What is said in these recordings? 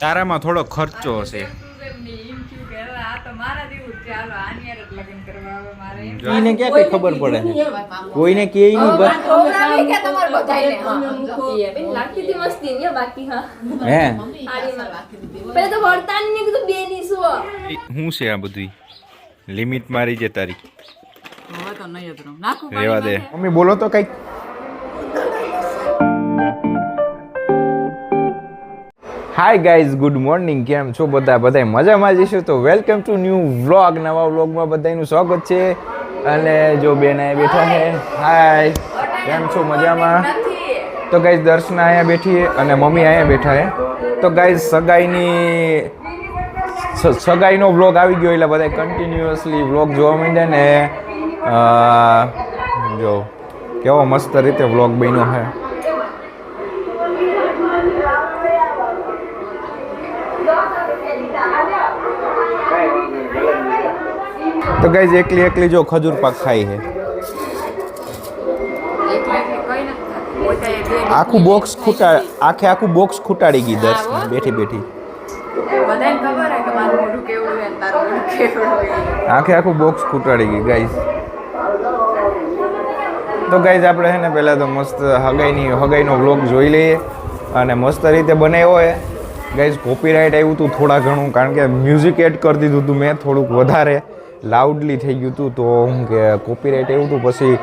તારામાં થોડો ખર્ચો હશે. કોઈને ક્યાં કઈ ખબર પડે? કોઈને કે? હા. શું? છે આ બધું? લિમિટ મારી છે તારી. હવે તો નહીં જ. નાખું રેવા દે. મમ્મી બોલો તો કંઈક. હાય ગાઈઝ ગુડ મોર્નિંગ કેમ છો બધા? બધા મજામાં જઈશું તો વેલકમ ટુ ન્યૂ વ્લોગ નવા વ્લોગમાં બધાનું સ્વાગત છે. અને જો બેન અહીંયા બેઠા છે. હાય કેમ છો? મજામાં? તો ગાઈઝ દર્શના અહીંયા બેઠી અને મમ્મી અહીંયા બેઠા છે. તો ગાઈઝ સગાઈની સગાઈનો વ્લોગ આવી ગયો એટલે બધા કન્ટિન્યુઅસલી વ્લોગ જોવા માંડે ને જો કેવો મસ્ત રીતે વ્લોગ બન્યો છે. તો ગાઈઝ એકલી એકલી જો ખજૂર પાક ખાઈ છે. આખું બોક્સ ખૂટા આખે આખું બોક્સ ખૂટાડી ગઈ દસ બેઠી બેઠી. આખે આખું બોક્સ ખૂટાડી ગઈ ગાઈઝ તો ગાઈઝ આપણે છે ને પહેલાં તો મસ્ત હગાઈની હગાઈનો વ્લોગ જોઈ લઈએ અને મસ્ત રીતે બનાવ્યો હોય ગાઈઝ કોપીરાઇટ આવ્યું હતું થોડા ઘણું, કારણ કે મ્યુઝિક એડ કરી દીધું હતું મેં થોડુંક વધારે લાઉડલી થઈ ગયું હતું, તો હું કે કોપીરાઇટ આવ્યું હતું, પછી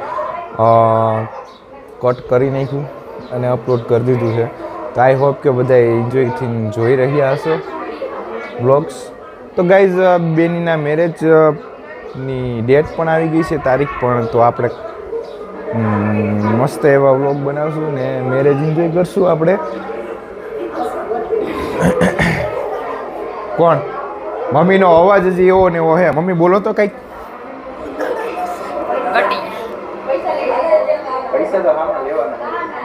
કટ કરી નાખ્યું અને અપલોડ કરી દીધું છે. તો આઈ હોપ કે બધા એન્જોયથી જોઈ રહ્યા હશો વ્લોગ્સ તો ગાઈઝ બેનીના મેરેજની ડેટ પણ આવી ગઈ છે, તારીખ પણ, તો આપણે મસ્ત એવા વ્લોગ બનાવશું ને મેરેજ એન્જોય કરશું આપણે. કોણ? મમ્મીનો અવાજ જ એવો ને એવો હે. મમ્મી, બોલો તો કંઈક.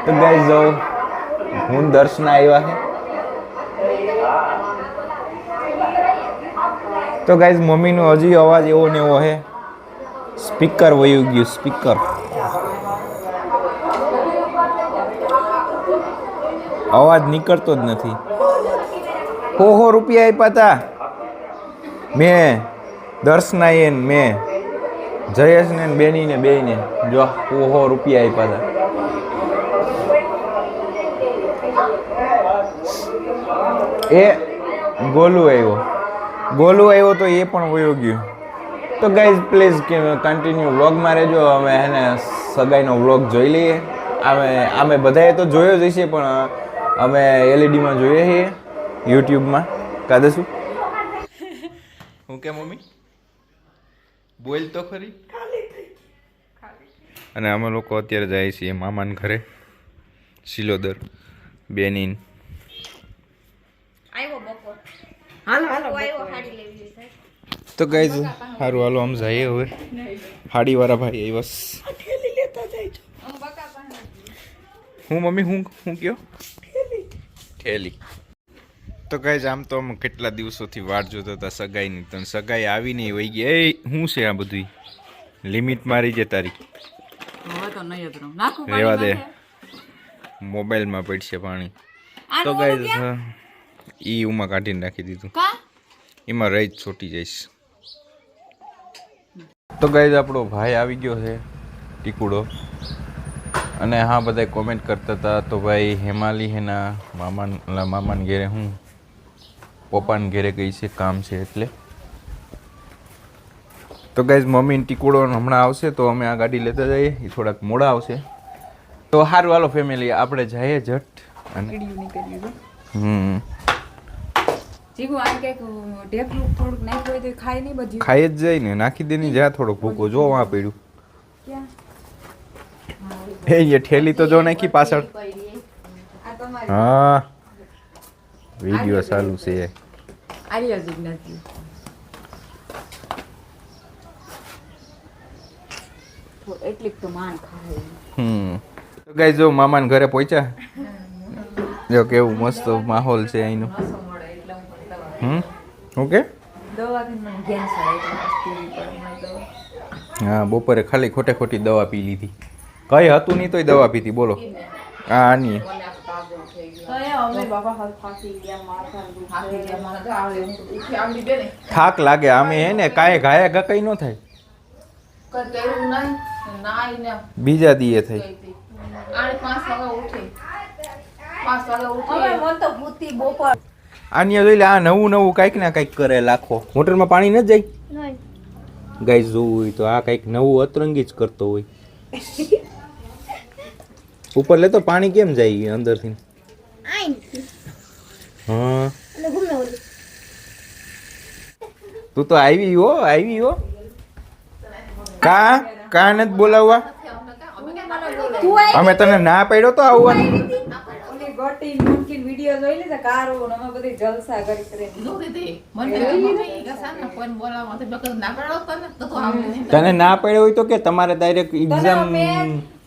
તો ગાઈઝ હું દર્શના આવ્યા છે તો ગાઈઝ મમ્મીનો હજી અવાજ એવો ને એવો હે. સ્પીકર વયું ગયું, સ્પીકર. અવાજ નીકળતો જ નથી. હો હો રૂપિયા આપ્યા હતા મેં દર્શનાએ મેં જયેશને બેનીને બેયને જો હો હો રૂપિયા આપ્યા હતા એ ગોલું આવ્યો. ગોલું આવ્યો તો એ પણ વયો ગયું. તો ગાઈઝ પ્લીઝ કે કન્ટિન્યુ વ્લોગમાં રહેજો. અમે એને સગાઈનો વ્લોગ જોઈ લઈએ. અમે અમે બધાએ તો જોયો જ હશે પણ અમે એલઈડીમાં જોઈએ છીએ. યુટ્યુબમાં. કાદશું હું કે મમ્મી? બોલ તો ખરી. અને અમે લોકો અત્યારે જાય છીએ મામાને ઘરે શિલોદર બેનીન. તો બપોર. હાલો હાલો આવ્યો હાડી લેવી લીધી તો ગાઈઝ સારું હાલો આમ જઈએ હવે. હાડીવાળા ભાઈ બસ. હું મમ્મી હું હું કયો? ઠેલી. તો ગાઈઝ આમ તો અમે કેટલા દિવસોથી વાટ જોતા હતા સગાઈની તો. સગાઈ આવી નહીં વહી ગઈ. એ શું છે આ બધું લિમિટ મારી છે તારી. રેવા દે. મોબાઈલમાં પડશે પાણી. તો ગાઈઝ ઈ ઉમાં કાઢીને રાખી દીધું. એમાં રહી જ છૂટી જઈશ. તો ગાઈઝ આપણો ભાઈ આવી ગયો છે ટીકુડો. અને હા બધા કોમેન્ટ કરતા હતા તો ભાઈ હેમાલી હેના ઓલા મામાને ઘેરે હું પપ્પાને ઘેરે ગઈ છે કામ છે એટલે. તો ગાઈઝ મમ્મીને ટીકુડો હમણાં આવશે તો અમે આ ગાડી લેતા જઈએ એ થોડાક મોડા આવશે. તો સારું હાલો ફેમિલી આપણે જઈએ જટ અને. હમ. ખાઈ જ જાય ને નાખી દે ને જ્યાં થોડોક ભૂકો. જો વાં પડ્યું. એ ઠેલી તો જો નાખી પાછળ. હા. વીડિયો ચાલુ છે. આર્ય જિજ્ઞાસી તો એટલીક તો માન ખાય. હમ. તો ગાઈ જો મામાને ઘરે પહોંચ્યા? જો કેવું મસ્ત માહોલ છે અહીંનો. હમ? શું કે? દવાથી મને ગેસ આવે એટલે મસ્તી એવી પડે મને દવા હા બપોરે ખાલી ખોટે ખોટી દવા પી લીધી. કઈ હતું નહીં તોય દવા પીધી બોલો. હા આની. થાકી ગયા લાગે અમે હે ને કાંઈ ઘાયા ગકઈ ન થાય. બીજા દીએ થઈ. હવે મન તો ભૂતી બપોર આની જોઈ લે આ નવું નવું કાંઈક ના કાંઈક કરે લાખો. મોટરમાં પાણી ન જાય? ગાય જોવું હોય તો આ કાંઈક નવું અતરંગી જ કરતો હોય. ઉપર લે તો પાણી કેમ જાય અંદરથી? હા તું તો આવી હો આવી હો. કા? કા નથી બોલાવવા? અમે તને ના પડ્યો તો આવવાનું. ગોટી મુમકીન વિડિયો જોઈ લીધા કારો ને અમે બધી જલસા કરી કરીને તને ના પડ્યો હોય તો કે તમારે ડાયરેક્ટ એક્ઝામ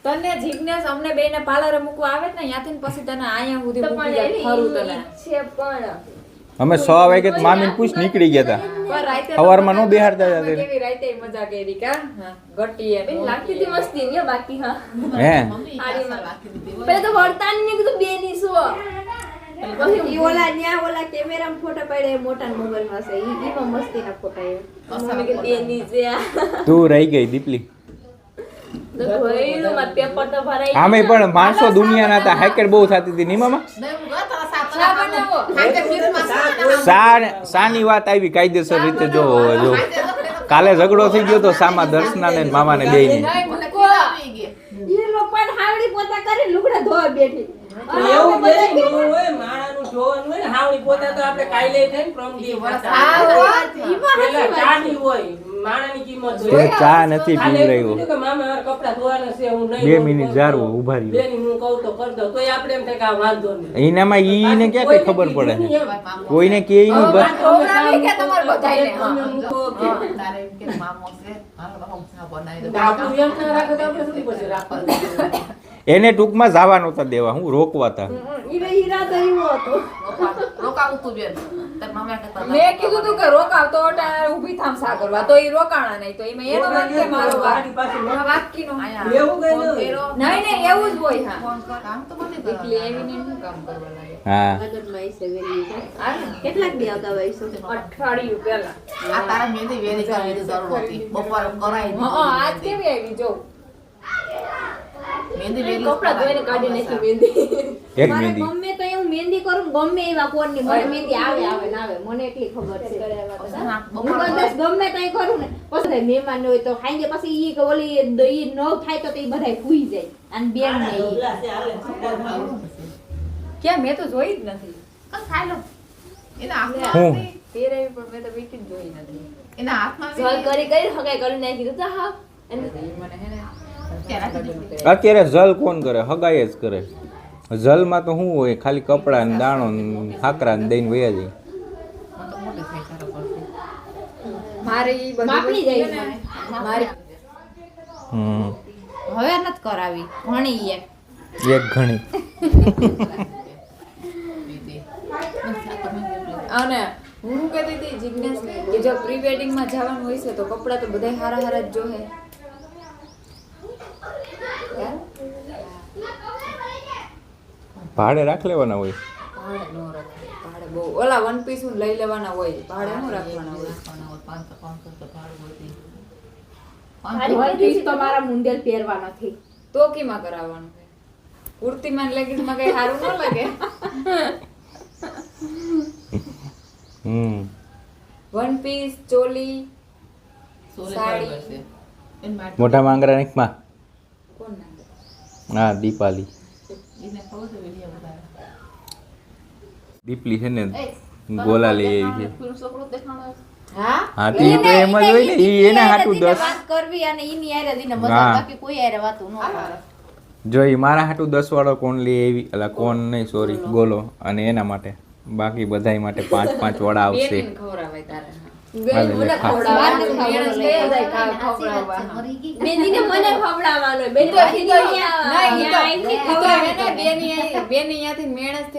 તને જીજ્ઞાસ અમને બેને પાર્લરે મૂકવા આવે ને ત્યાંથી પછી તને અહીંયા સુધી મૂકી જાય ખરું તને. છે પણ. અમે સો વાગે મામી પૂછ નીકળી ગયા હતા સવારમાં નો બેહાડતા હતા. કેવી રાતે મજા કરી કા ગટી એ બેન લાગતી હતી મસ્તી ને બાકી હા. હે? પેલા તો વર્તાન ને કીધું બે ની શું ઈ ઓલા ન્યા ઓલા કેમેરામાં ફોટા પાડે મોટા મોબાઈલ પાસે ઈ ઈમાં મસ્તી ના ફોટા એ બે ની તું રહી ગઈ દીપલી તો ભઈનું માર પેપર તો ભરાઈ આમે પણ માણસો દુનિયાના હતા. હેકેટ બહુ થતી હતી ની મામા ચા બનાવો. સા સાની વાત આવી કાયદેસર રીતે જો જો. કાલે ઝઘડો થઈ ગયો તો સામા દર્શના ને બે હોય ને હાવણી પોતા તો આપણે કાલે થાય ને માણાની કિંમત હોય ચા નથી એટલું કે મામા મારા કપડાં ધોવાના છે હું નહીં બે મિનિટ જારવો, ઊભા રહ્યો. બેની હું કહું તો કર દો તોય આપણે એમ થાય કે આ વાંધો નહીં. એનામાં ઈને ક્યાં કઈ ખબર પડે? કોઈને કે ઈ નહીં બસ પ્રોગ્રામ કે તમારે બધાયને હા. મૂકો કે આપણું એમ ના રાખે તો આપણે શું પછી રાખવાનું? એને ટૂંકમાં જવા નહોતા દેવા હું રોકવા તા. ઈ ઈરાદો ઈવો હતો. મેં કીધું તું કે રોકાવ ઊભી થામ સા તો ઈ રોકાણા નહીં તો એમાં એનો વાંક કે મારો વાંક? ગાડી પાસે આ વાંકીનો. એવું કઈ નહીં. નહીં નહીં એવું જ હોય હા. એકલી આવીને શું કામ કરવા લાગે? હા. લગનમાં આઈશે વેલી છે. કેટલાક દી આવતા હોય છે અઠવાડિયું પહેલા. કપડા હા આજ કેવી આવી જો. કપડા ધોઈને કાઢી નાખી મહેંદી એક મહેંદી. ગમે તો હું મહેંદી કરું ગમે એવા કોણની મને મહેંદી આવે આવે ના આવે. મને એટલી ખબર છે. હું. બસ ગમે તઈ કરું ને. પછી મહેમાન હોય તો ખાઈને પછી ઈ કે ઓલી ઈ ન થાય તો તે બધાય ફૂઈ જાય. અને બેન ને. ક્યાં? મેં તો જોઈ જ નથી. હું? પહેરાવી પણ મેં તો વીટી જ જોઈ નથી. જલ કરી કરી હગાઈ કરી નાખી તો હા. અને મને હે ને અત્યારે જલ કોણ કરે? હગાઈ જ કરે. જલમાં તો શું હોય ખાલી કપડા ને દાણો ને ખાકરા ને દઈને વયા જાય. બધી હવે નથી કરાવી. ઘણી એક. એક ઘણી. અને હું કહેતી હતી જિજ્ઞાસ કે જો પ્રી વેડિંગમાં જવાનું હોય છે તો કપડાં તો બધાય હારા હારા જ જોહે. ભાડે રાખ લેવાના હોય? ભાડે નો રાખે ભાડે બહુ. ઓલા વન પીસ લઈ લેવાના હોય ભાડે નો રાખવાના હોય. મારી કોઈ દિવસ તો મારા મુંડેલ પહેરવા નથી. તો કીમાં કરાવવાનું? કુર્તીમાં ને કઈ સારું ન લાગે? હમ. One piece choli sari. મોટા માંગરા કોણ? હા દીપાલી. દીપલી છે ને ગોલા લઈ આવી છે હા હા તો એમ જ હોય ને ઈ એના હાટું દસ કરવી અને ઈની હારે દીને હા. મજા બાકી કોઈ હારે વાતું ન કરે જો ઈ મારા હાટું દસ વાળો કોણ લઈ આવી અલા કોણ નહીં સોરી ગોલો અને એના માટે બાકી બધાય માટે પાંચ પાંચ વડા આવશે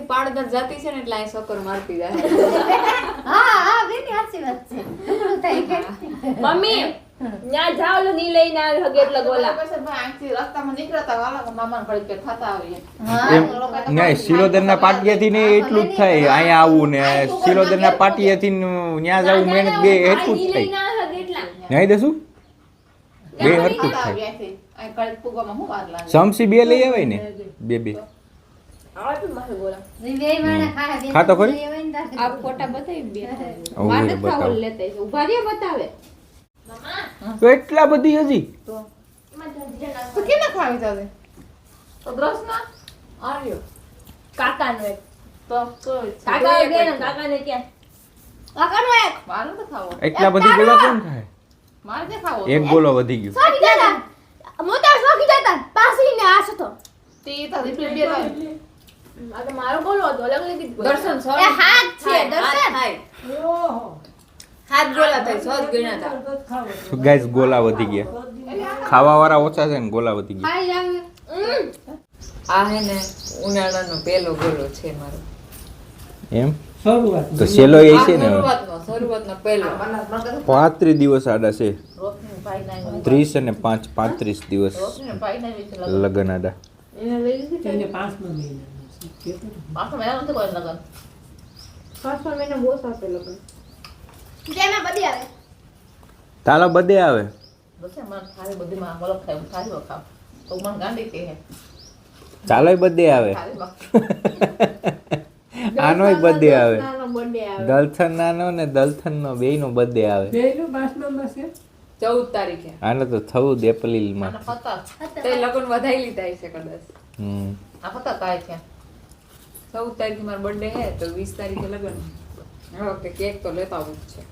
પાડદર જતી છે ને એટલે અહીં સકર મારતી જાય. મમ્મી ત્યાં જાવ લો ની લઈને આવે હગે એટલે ગોલા. રસ્તામાં નીકળતા વાલા મામાન પડી કે થતા આવીએ. નહીં સિલોદરના પાટિયાથી ને એટલું જ થાય અહીંયા આવું ને સિલોદરના પાટિયાથી ત્યાં જવું મહેનત બે એટલું જ થાય. નહીં દેશું બે હરખું જ થાય. સમસી બે લઈ આવે ને? બે બે. ખાતો ખરી? હોય ને તાર આ ફોટા બતાવી બે વાટ જ લેતા ઊભા રે બતાવે. તો એટલા બધી હજી? તો કેટલા ખાવી જાવે તો દ્રસ ના આર્યો કાકા નો એક. તો તો કાકા ને કાકા ને ક્યાં? કાકાનો એક. મારે તો ખાવો. એટલા બધી ગોળા કોણ ખાય? મારે કે ખાવો? એક ગોળો વધી ગયો. સોકી જતા. મોટા સોકી જતા. પાસી ને આસ તો. તે તો રીપલે બે આ તો મારો બોલો હતો. અલગ દર્શન સો એ હાથ છે દર્શન. હાથ ગોળા થાય સો ગણ્યા હતા. ગાઈસ ગોલા વધી ગયા. ખાવા વાળા ઓછા છે ને ગોલા વધી ગયા. આ હે ને ઉનાળાનો પહેલો ગોલો છે મારો. એમ? શરૂઆત. તો સેલો એ છે ને શરૂઆતનો શરૂઆતનો પહેલો. પાંત્રીસ દિવસ આડા છે. ત્રીસ અને પાંચ પાંત્રીસ દિવસ લગ્ન. આડા. પાંચમા મહિના બહુ સાથે લગન. તેમાં બધી આવે. તાલો બધે આવે? ચાલો બધી આવે આનોય બધે આવે? નાનો બર્થડે આવે? દલથન નાનો ને દલથન નો બે નો બધે આવે? બેયનું પાંચમામાં છે? ચૌદ તારીખે. આને તો થવું એપ્રિલમાં અને પતા તે લગન વધાઈ લીધા છે કદાચ. હમ. આ પતા કાય છે. ચૌદ તારીખે મારો બર્થડે હે તો વીસ તારીખે લગન. હવે વખતે કેક તો લેતા આવું જ છે.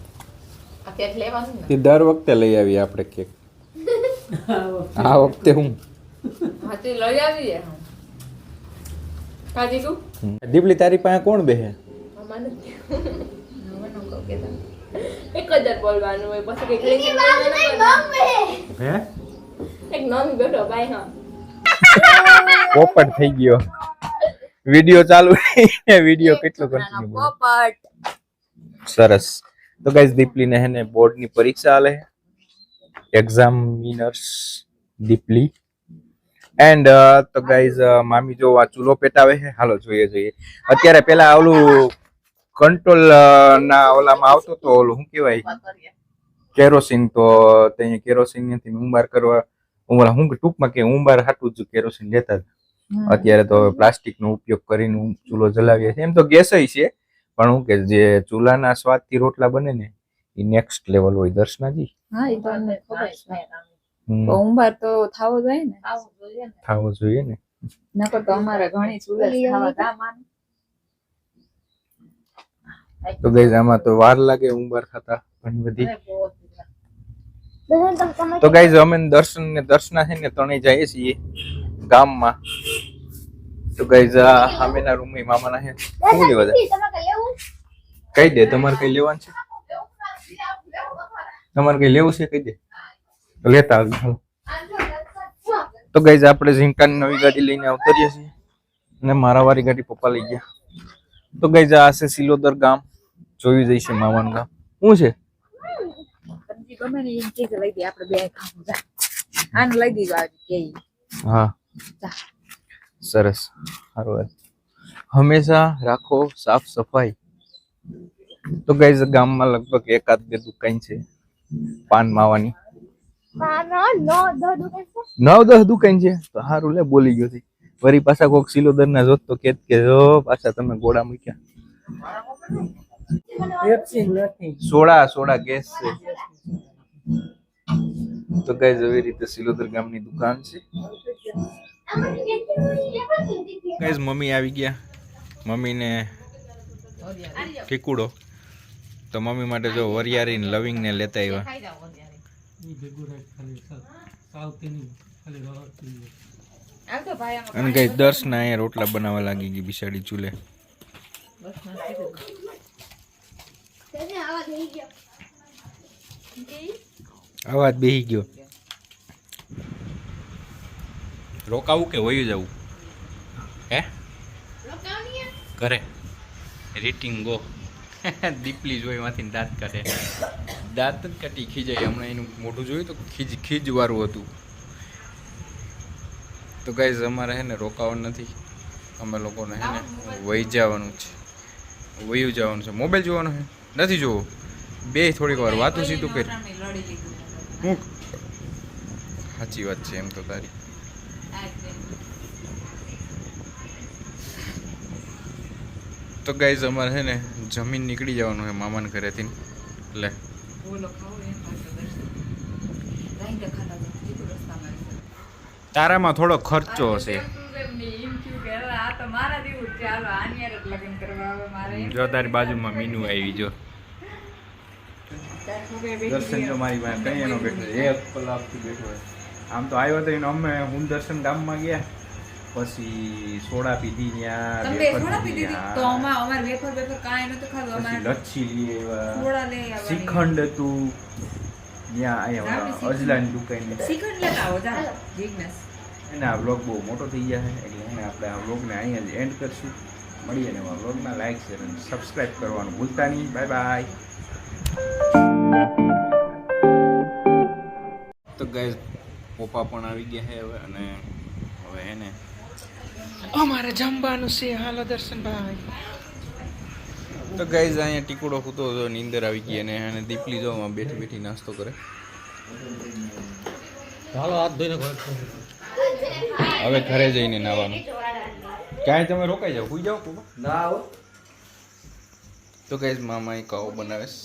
આ કેક લેવાનું ને? તે દર વખતે લઈ આવીએ આપણે કેક. આ વખતે હું? હા તે લઈ આવીએ હું. કાજી તું. દીપલી તારી પાસે કોણ બેહે? અમાને. એક જ બોલવાનું હોય પછી હે? એક નાનું બેઠો ભાઈ હા. પોપટ થઈ ગયો. વિડિયો ચાલુ. વિડિયો કેટલો કન્ટિન્યુ પોપટ. સરસ. તો ગાઈઝ દીપલીને હે ને બોર્ડની પરીક્ષા આલે. એક્ઝામિનર્સ દીપલી. એન્ડ તો ગાઈઝ મામી જો આ ચૂલો પેટાવે છે. હાલો જોઈએ જોઈએ. અત્યારે પેલા ઓલું કંટ્રોલ ના ઓલામાં આવતો તો ઓલું શું કહેવાય? કેરોસીન તો ત્યાં કેરોસીન નથી ઉંબાર કરવા ઉંબાર હું ટૂંકમાં કે ઉંબાર હાટું જ કેરોસીન લેતા હતા. અત્યારે તો પ્લાસ્ટિક નો ઉપયોગ કરીને ચૂલો જલાવીએ છીએ. એમ તો ગેસ છે. પણ હું કે જે ચૂલાના સ્વાદથી રોટલા બને ને એ નેક્સ્ટ લેવલ હોય દર્શનાજી. હા એ તો અમને ખબર છે. હમ, તો થાવો જોઈએ ને? થાવો જોઈએ ને. નકર તો અમારે ઘણી ખાવા તો આમાં તો વાર લાગે ઉંબાર ખાતા ઘણી બધી. તો ગાઈઝ અમે દર્શન ને દર્શના છે ને ત્રણેય જઈએ છીએ ગામમાં. તો ગાઈઝ આ સામેના રૂમ મામાના છે. શું લેવું કહી દે તમારે કઈ લેવાનું છે? તમારે કઈ લેવું છે કહી દે? લેતા આવી તો ગઈ આપણે ઝીંકાની નવી ગાડી લઈને આવતરીએ છીએ અને મારા વાળી ગાડી પપ્પા લઈ ગયા. તો ગઈ આ છે સિલોદર ગામ. જોયું જઈશે મામાનું ગામ. શું છે? જા. હા. સરસ. હંમેશા રાખો સાફ સફાઈ. તો ગાઈઝ ગામમાં લગભગ એકાદ બે દુકાન છે પાન માવાની. પાનો નો દો દુકાન છે? નવ દસ દુકાન છે? તો સારું લે બોલી ગયો થી વરી પાછા કોક સિલોદર ના જોત તો કેત કે જો પાછા તમે ગોળા મૂક્યા. સોડા સોડા ગેસ છે. તો ગાઈઝ એવી રીતે સિલોદર ગામની દુકાન છે. ગાઈઝ મમ્મી આવી ગયા. મમ્મીને ઠીકુડો તો મમ્મી માટે જો વરિયારી ને લવિંગ ને લેતા આવ્યા. અને કઈ દસ દર્શના અહીંયા રોટલા બનાવવા લાગી ગઈ બિસાડી ચૂલે. આવા થઈ ગયો. અવાજ બેહી ગયો. રોકાવું કે વયું જવું? હે? ઘરે. રીટિંગ દીપલી જોઈ એમાંથી દાંત કાઢે. દાંત જ કાઢી ખીજાય. હમણાં એનું મોઢું જોયું તો ખીજ ખીજવાળું હતું. તો ગાઈઝ અમારે હે ને રોકાવાનું નથી. અમે લોકોને હે ને વહી જવાનું છે. વયું જવાનું છે. મોબાઈલ જોવાનો છે? નથી જોવો. બે થોડીક વાર વાતું સીધું કરી. સાચી વાત છે એમ તો તારી આ જ છે. તો ગાઈઝ અમારે છે ને જમીન નીકળી જવાનું છે મામાને ઘરેથી. એટલે તારામાં થોડો ખર્ચો હશે. જ છે. હાલો આની હારે જ લગ્ન કરવા હવે મારે. એમ જો તારી બાજુમાં મીનુ આવી જો. દર્શન તો મારી પાસે કઈ એનો બેઠો. એક કલાકથી બેઠો આમ તો આવ્યો તો એનો અમે હું દર્શન ગામમાં ગયા. પછી સોડા પીધી ત્યાં તમે સોડા પીધી, દીધી તો અમાર અમાર વેફર વેફર કાંઈ નતું ખાધું. પછી અમારે લચ્છી લઈ આવ્યા. સોડા લઈ આવવાની. શ્રીખંડ હતું. ત્યાં અહીંયા અજલાની દુકાન શ્રીખંડ લેતા આવો જા. આ બ્લોગ બહુ મોટો થઈ ગયા છે એટલે એને આપણે આ બ્લોગને અહીંયા જ એન્ડ કરશું. મળીએ ને આ બ્લોગમાં લાઈક શેર અને સબસ્ક્રાઈબ કરવાનું ભૂલતા નહીં. બાય બાય તો ગાઈઝ પપ્પા પણ આવી ગયા છે હવે અને હવે એને અમારે જમવાનું છે. હાલો દર્શનભાઈ તો ગાઈઝ અહીંયા ટીકુડો ખૂતો હતો નીંદર આવી ગઈ અને એને દીપલી જો આમાં બેઠી બેઠી નાસ્તો કરે. હાલો હાથ ધોઈને ઘરે હવે ઘરે જઈને નાવાનું. ક્યાંય તમે રોકાઈ જાઓ? સુઈ જાઓ ના આવો તો ગાઈઝ મામા એ કાવો બનાવે છે.